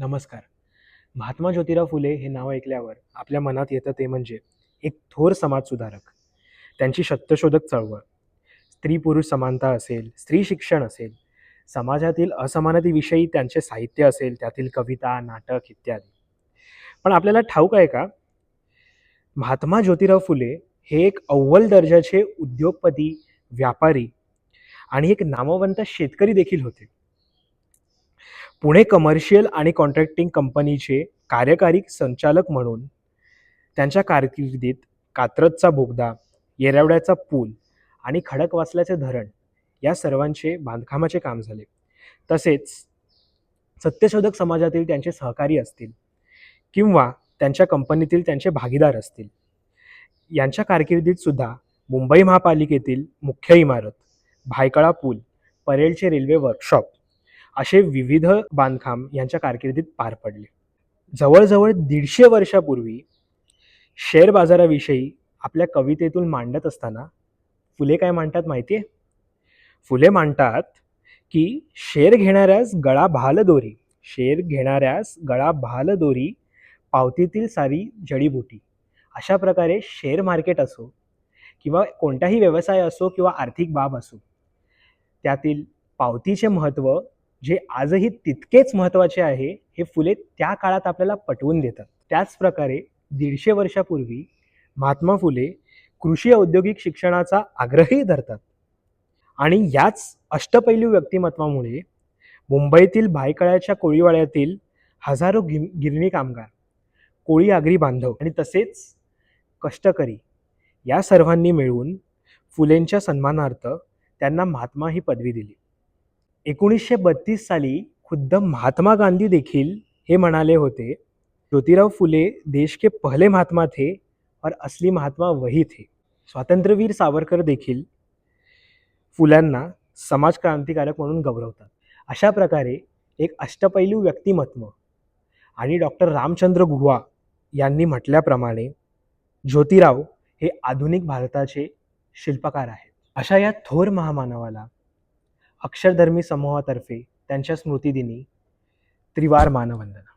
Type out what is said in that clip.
नमस्कार. महात्मा ज्योतिराव फुले हे नाव ऐकल्यावर आपल्या मनात येतं ते म्हणजे एक थोर समाजसुधारक. त्यांची सत्यशोधक चळवळ. स्त्री पुरुष समानता असेल स्त्री शिक्षण असेल समाजातील असमानतेविषयी त्यांचे साहित्य असेल त्यातील कविता नाटक इत्यादी. पण आपल्याला ठाऊक आहे का? महात्मा ज्योतिराव फुले हे एक अव्वल दर्जाचे उद्योगपती व्यापारी आणि एक नामवंत शेतकरी देखील होते. पुणे कमर्शियल आणि कॉन्ट्रॅक्टिंग कंपनीचे कार्यकारी संचालक म्हणून त्यांच्या कारकिर्दीत कात्रजचा बोगदा येरावड्याचा पूल आणि खडकवासल्याचे धरण या सर्वांचे बांधकामाचे काम झाले. तसेच सत्यशोधक समाजातील त्यांचे सहकारी असतील किंवा त्यांच्या कंपनीतील त्यांचे भागीदार असतील. यांच्या कारकिर्दीत सुद्धा मुंबई महापालिकेतील मुख्य इमारत भायकळा पूल परेलचे रेल्वे वर्कशॉप असे विविध बांधकाम यांच्या कारकिर्दीत पार पडले. जवळजवळ दीडशे वर्षापूर्वी शेअर बाजाराविषयी आपल्या कवितेतून मांडत असताना फुले काय मांडतात माहिती आहे फुले मांडतात की शेर घेणाऱ्यास गळा भाल दोरी शेर घेणाऱ्यास गळा भाल दोरी पावतीतील सारी जडीबुटी अशा प्रकारे शेअर मार्केट असो किंवा कोणताही व्यवसाय असो किंवा आर्थिक बाब असो त्यातील पावतीचे महत्त्व जे आजही तितकेच महत्त्वाचे आहे हे फुले त्या काळात आपल्याला पटवून देतात. त्याचप्रकारे दीडशे वर्षापूर्वी महात्मा फुले कृषी औद्योगिक शिक्षणाचा आग्रही धरतात. आणि याच अष्टपैलू व्यक्तिमत्वामुळे मुंबईतील भायकळ्याच्या कोळीवाड्यातील हजारो गि गिरणी कामगार कोळी आगरी बांधव आणि तसेच कष्टकरी या सर्वांनी मिळून फुलेंच्या सन्मानार्थ त्यांना महात्मा ही पदवी दिली. एकोणीसशे बत्तीस साली खुद्द महात्मा गांधी देखील हे म्हणाले होते ज्योतिराव फुले देश के पहले महात्मा थे और असली महात्मा वही थे. स्वातंत्र्यवीर सावरकर देखील फुल्यांना समाज क्रांतिकारक म्हणून गौरवतात. अशा प्रकारे एक अष्टपैलू व्यक्तिमत्व आणि डॉक्टर रामचंद्र गुहा यांनी म्हटल्याप्रमाणे ज्योतिराव हे आधुनिक भारताचे शिल्पकार आहेत. अशा या थोर महामानवाला अक्षरधर्मी समूहातर्फे त्यांच्या स्मृतिदिनी त्रिवार मानवंदना.